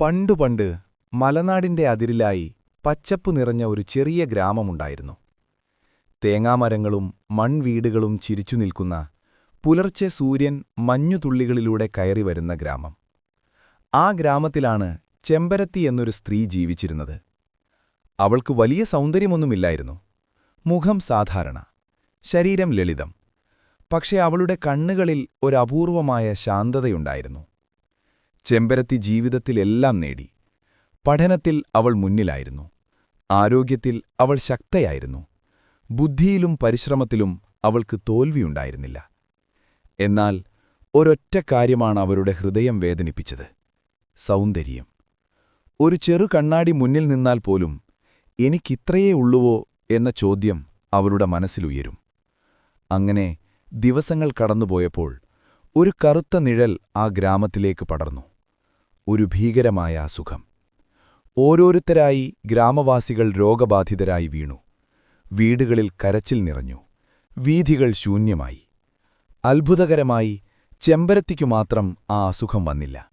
പണ്ടുപണ്ട് മലനാടിന്റെ അതിരിലായി പച്ചപ്പു നിറഞ്ഞ ഒരു ചെറിയ ഗ്രാമമുണ്ടായിരുന്നു. തേങ്ങാമരങ്ങളും മൺവീടുകളും ചിരിച്ചു നിൽക്കുന്ന പുലർച്ചെ സൂര്യൻ മഞ്ഞുതുള്ളികളിലൂടെ കയറി വരുന്ന ഗ്രാമം. ആ ഗ്രാമത്തിലാണ് ചെമ്പരത്തി എന്നൊരു സ്ത്രീ ജീവിച്ചിരുന്നത്. അവൾക്ക് വലിയ സൗന്ദര്യമൊന്നുമില്ലായിരുന്നു. മുഖം സാധാരണ ശരീരം ലളിതം. പക്ഷേ അവളുടെ കണ്ണുകളിൽ ഒരപൂർവമായ ശാന്തതയുണ്ടായിരുന്നു. ചെമ്പരത്തി ജീവിതത്തിലെല്ലാം നേടി. പഠനത്തിൽ അവൾ മുന്നിലായിരുന്നു. ആരോഗ്യത്തിൽ അവൾ ശക്തയായിരുന്നു. ബുദ്ധിയിലും പരിശ്രമത്തിലും അവൾക്ക് തോൽവിയുണ്ടായിരുന്നില്ല. എന്നാൽ ഒരൊറ്റ കാര്യമാണ് അവരുടെ ഹൃദയം വേദനിപ്പിച്ചത്. സൗന്ദര്യം. ഒരു ചെറു കണ്ണാടി മുന്നിൽ നിന്നാൽ പോലും എനിക്കിത്രയേ ഉള്ളുവോ എന്ന ചോദ്യം അവരുടെ മനസ്സിലുയരും. അങ്ങനെ ദിവസങ്ങൾ കടന്നുപോയപ്പോൾ ഒരു കറുത്ത നിഴൽ ആ ഗ്രാമത്തിലേക്ക് പടർന്നു. ഒരു ഭീകരമായ അസുഖം. ഓരോരുത്തരായി ഗ്രാമവാസികൾ രോഗബാധിതരായി വീണു. വീടുകളിൽ കരച്ചിൽ നിറഞ്ഞു. വീഥികൾ ശൂന്യമായി. അത്ഭുതകരമായി ചെമ്പരത്തിക്കു മാത്രം ആ അസുഖം വന്നില്ല.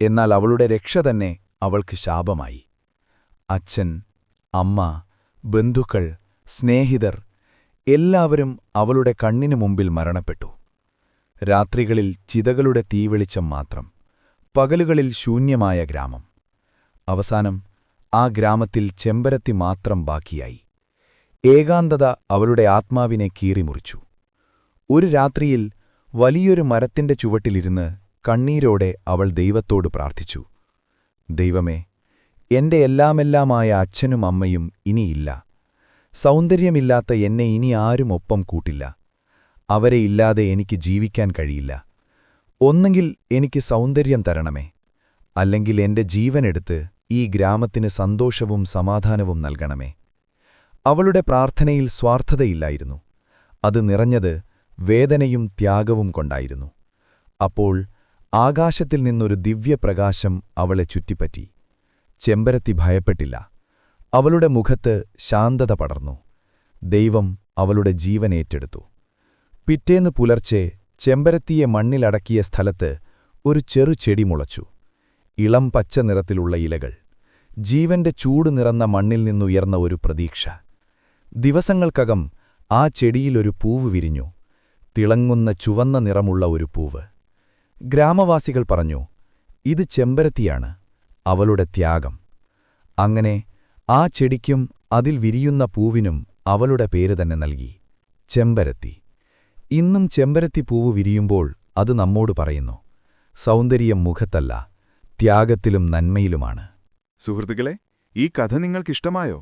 എന്നാൽ അവളുടെ രക്ഷ തന്നെ അവൾക്ക് ശാപമായി. അച്ഛൻ അമ്മ ബന്ധുക്കൾ സ്നേഹിതർ എല്ലാവരും അവളുടെ കണ്ണിനു മുമ്പിൽ മരണപ്പെട്ടു. രാത്രികളിൽ ചിതകളുടെ തീവെളിച്ചം മാത്രം പകലുകളിൽ ശൂന്യമായ ഗ്രാമം. അവസാനം ആ ഗ്രാമത്തിൽ ചെമ്പരത്തി മാത്രം ബാക്കിയായി. ഏകാന്തത അവളുടെ ആത്മാവിനെ കീറിമുറിച്ചു. ഒരു രാത്രിയിൽ വലിയൊരു മരത്തിന്റെ ചുവട്ടിലിരുന്ന് കണ്ണീരോടെ അവൾ ദൈവത്തോട് പ്രാർത്ഥിച്ചു ദൈവമേ എന്റെ എല്ലാമെല്ലാമായ അച്ഛനും അമ്മയും ഇനിയില്ല. സൗന്ദര്യമില്ലാത്ത എന്നെ ഇനി ആരും ഒപ്പം കൂട്ടില്ല. അവരെ ഇല്ലാതെ എനിക്ക് ജീവിക്കാൻ കഴിയില്ല. ഒന്നെങ്കിൽ എനിക്ക് സൗന്ദര്യം തരണമേ. അല്ലെങ്കിൽ എന്റെ ജീവനെടുത്ത് ഈ ഗ്രാമത്തിന് സന്തോഷവും സമാധാനവും നൽകണമേ. അവളുടെ പ്രാർത്ഥനയിൽ സ്വാർത്ഥതയില്ലായിരുന്നു. അത് നിറഞ്ഞത് വേദനയും ത്യാഗവും കൊണ്ടായിരുന്നു. അപ്പോൾ ആകാശത്തിൽ നിന്നൊരു ദിവ്യപ്രകാശം അവളെ ചുറ്റിപ്പറ്റി. ചെമ്പരത്തി ഭയപ്പെട്ടില്ല. അവളുടെ മുഖത്ത് ശാന്തത പടർന്നു. ദൈവം അവളുടെ ജീവൻ ഏറ്റെടുത്തു. പിറ്റേന്ന് പുലർച്ചെ ചെമ്പരത്തിയെ മണ്ണിലടക്കിയ സ്ഥലത്ത് ഒരു ചെറു ചെടി മുളച്ചു. ഇളം പച്ച നിറത്തിലുള്ള ഇലകൾ. ജീവന്റെ ചൂട് നിറന്ന മണ്ണിൽ നിന്നുയർന്ന ഒരു പ്രതീക്ഷ. ദിവസങ്ങൾക്കകം ആ ചെടിയിലൊരു പൂവ് വിരിഞ്ഞു. തിളങ്ങുന്ന ചുവന്ന നിറമുള്ള ഒരു പൂവ്. ഗ്രാമവാസികൾ പറഞ്ഞു ഇത് ചെമ്പരത്തിയാണ്. അവളുടെ ത്യാഗം. അങ്ങനെ ആ ചെടിക്കും അതിൽ വിരിയുന്ന പൂവിനും അവളുടെ പേര് തന്നെ നൽകി ചെമ്പരത്തി. ഇന്നും ചെമ്പരത്തി പൂവ് വിരിയുമ്പോൾ അത് നമ്മോട് പറയുന്നു. സൗന്ദര്യം മുഖത്തല്ല ത്യാഗത്തിലും നന്മയിലുമാണ്. സുഹൃത്തുക്കളെ ഈ കഥ നിങ്ങൾക്കിഷ്ടമായോ?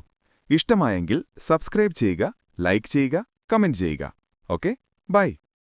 ഇഷ്ടമായെങ്കിൽ സബ്സ്ക്രൈബ് ചെയ്യുക ലൈക്ക് ചെയ്യുക കമന്റ് ചെയ്യുക. ഓക്കെ? ബൈ.